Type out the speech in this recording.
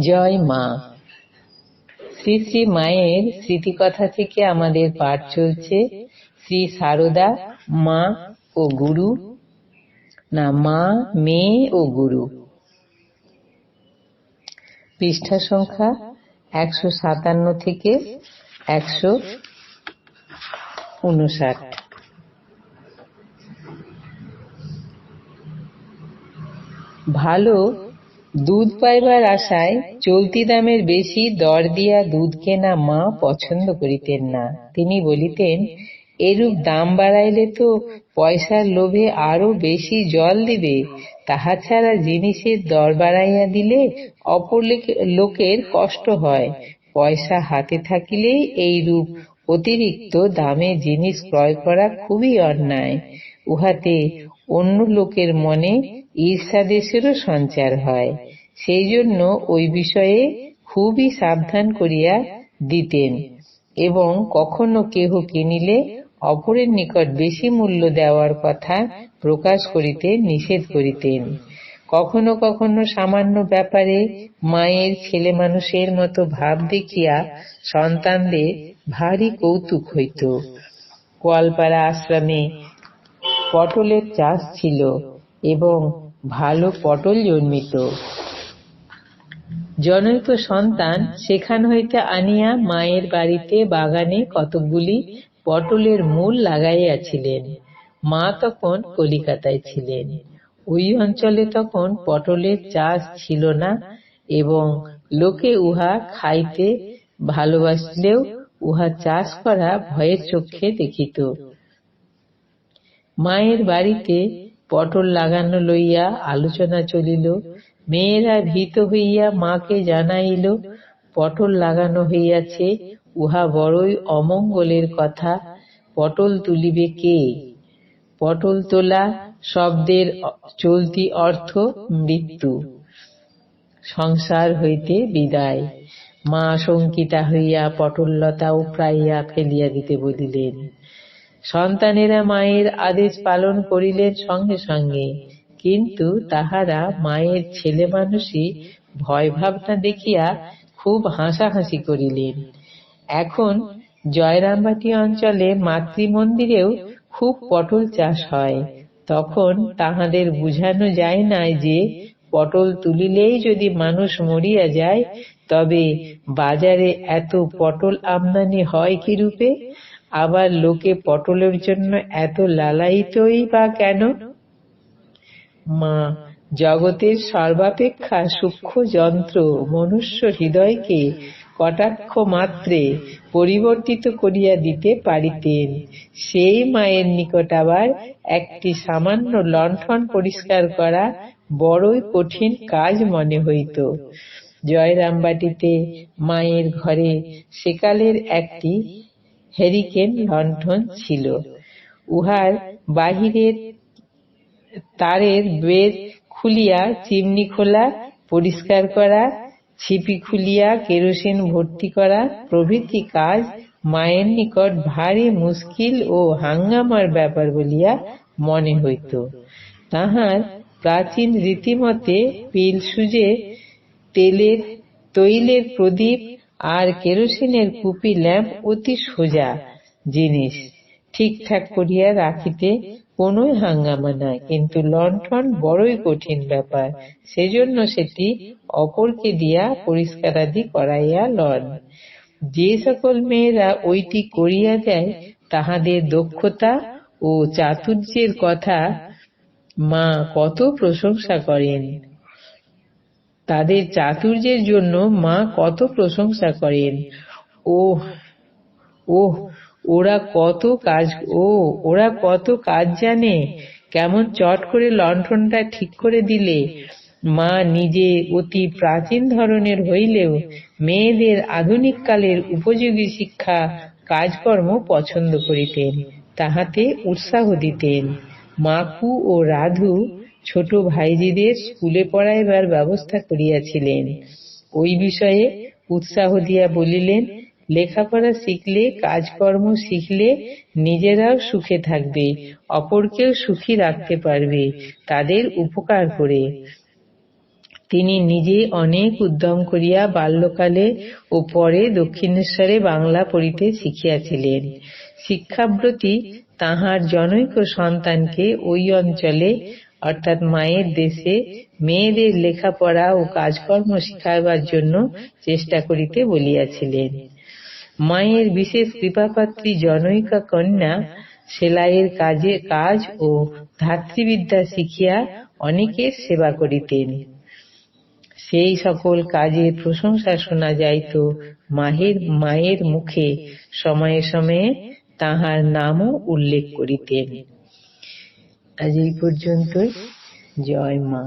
জয় মা। শ্রী শ্রী মায়ের স্মৃতিকথা থেকে আমাদের পাঠ চলছে। শ্রী সারদা, মা ও গুরু। না, মা, মেয়ে ও গুরু। পৃষ্ঠা সংখ্যা একশো সাতান্ন থেকে একশো উনষাট। ভালো দুধ পাইবার আশায় চলতি দামের বেশি দর দিয়া দুধ কেনা মা পছন্দ করিতেন না। তিনি বলিতেন, এরূপ দাম বাড়াইলে তো পয়সার লোভে আরও বেশি জল দিবে। তাহা ছাড়া জিনিসের দর বাড়াইয়া দিলে অপর লোকের কষ্ট হয়। পয়সা হাতে থাকিলেই এইরূপ অতিরিক্ত দামে জিনিস ক্রয় করা খুবই অন্যায়। উহাতে অন্য লোকের মনে ঈর্ষাদেশেরও সঞ্চার হয়। সেই জন্য ওই বিষয়ে খুবই সাবধান করিয়া দিতেন এবং কখনো কেহ কিনিলে অপরের নিকট বেশি মূল্য দেওয়ার কথা প্রকাশ করিতে নিষেধ করিতেন। কখনো কখনো সামান্য ব্যাপারে মায়ের ছেলে মানুষের মতো ভাব দেখিয়া সন্তানদের ভারী কৌতুক হইত। কোয়ালপাড়া আশ্রমে পটলের চাষ ছিল এবং ভালো পটল জন্মিত। জনৈক সন্তান সেখান হইতে আনিয়া মায়ের বাড়িতে বাগানে কতকগুলি পটলের মূল লাগাইয়াছিলেন। মা তখন কলিকাতায় ছিলেন। ওই অঞ্চলে তখন পটলের চাষ ছিল না এবং লোকে উহা খাইতে ভালোবাসলেও উহা চাষ করা ভয়ের চক্ষে দেখিত। মায়ের বাড়িতে পটল লাগানো লইয়া আলোচনা চলিল। মেয়েরা ভীত হইয়া মাকে জানাইল, পটল লাগানো হইয়াছে, উহা বড়ই অমঙ্গলের কথা, পটল তুলিবে কে? পটল তোলা শব্দের চলতি অর্থ মৃত্যু, সংসার হইতে বিদায়। মা শঙ্কিতা হইয়া পটললতা উপড়াইয়া ফেলিয়া দিতে বলিলেন, সন্তানেরা মায়ের আদেশ পালন করিলেন সঙ্গে সঙ্গে, কিন্তু তাহারা মায়ের ছেলে মানুষই ভয় ভাবনা দেখিয়া খুব হাসাহাসি করিলেন। এখন জয়রামবাটি অঞ্চলে মাতৃমন্দিরেও খুব পটল চাষ হয়, তখন তাহাদের বুঝানো যায় না যে পটল তুলিলেই যদি মানুষ মরিয়া যায় তবে বাজারে এত পটল আমদানি হয় কি রূপে? আবার লোকে পটলের জন্য এত লালায়িতই বা কেন? মা, জগতের সর্বাপেক্ষা সূক্ষ্ম যন্ত্র মনুষ্য হৃদয়কে কটাক্ষ মাত্রে পরিবর্তিত করিয়া দিতে পারিতেন। সেই মায়ের নিকট আবার একটি সামান্য লণ্ঠন পরিষ্কার করা বড়ই কঠিন কাজ মনে হইত। জয়রামবাটিতে মায়ের ঘরে সেকালের একটি হেরিকেন লণ্ঠন ছিল। উহার বাহিরের তারের বেদ খুলিয়া চিমনি খোলা, পরিষ্কার করা, ছিপি খুলিয়া কেরোসিন ভর্তি করা, প্রভৃতি কাজ মায়ের নিকট ভারী মুশকিল ও হাঙ্গামার ব্যাপার বলিয়া মনে হইত। তাহার প্রাচীন রীতিমতে পিল সুজে তেলের, তৈলের প্রদীপ আর কেরোসিনের কুপি ল্যাম্প অতি সোজা জিনিস। ঠিকঠাক করিয়া রাখিতে কোনোই হাঙ্গামা নাই। কিন্তু লণ্ঠন বড়ই কঠিন ব্যাপার। সেজন্য সেটি অপরকে দিয়া পরিষ্কারাদি করাইয়া লন। যে সকল মেয়েরা ওইটি করিয়া দেয়, তাহাদের দক্ষতা ও চাতুর্যের কথা মা কত প্রশংসা করেন। তাদের চাতুর্যের জন্য মা কত প্রশংসা করেন। ও ওহ, ওরা কত কাজ ও ওরা কত কাজ জানে। কেমন চট করে লণ্ঠনটা ঠিক করে দিলে। মা নিজে অতি প্রাচীন ধরনের হইলেও মেয়েদের আধুনিক কালের উপযোগী শিক্ষা, কাজকর্ম পছন্দ করিতেন, তাহাতে উৎসাহ দিতেন। মাকু ও রাধু ছোট ভাইজিদের স্কুলে পড়াইবার ব্যবস্থা করিয়াছিলেন। ওই বিষয়ে উৎসাহ দিয়া বলিলেন, লেখাপড়া শিখলে, কাজকর্ম শিখলে নিজেরাও সুখে থাকবে, অপরকেও সুখী রাখতে পারবে, তাদের উপকার করে। তিনি নিজে অনেক উদ্যম করিয়া বাল্যকালে ও পরে দক্ষিণেশ্বরে বাংলা পড়িতে শিখিয়াছিলেন। শিক্ষাব্রতী তাহার জনৈক সন্তানকে ওই অঞ্চলে অর্থাৎ মায়ের দেশে মেয়েদের লেখাপড়া ও কাজকর্ম শিখাইবার জন্য চেষ্টা করিতে বলিয়াছিলেন। মায়ের বিশেষ কৃপাপাত্রী জনৈকা কন্যা সেলাইয়ের কাজে কাজ ও ধাত্রীবিদ্যা শিখিয়া অনেকের সেবা করিতেন। সেই সকল কাজের প্রশংসা শোনা যাইত মাহের, মায়ের মুখে সময়ে সময়ে তাহার নামও উল্লেখ করিতেন। আজ এই পর্যন্তই। জয় মা।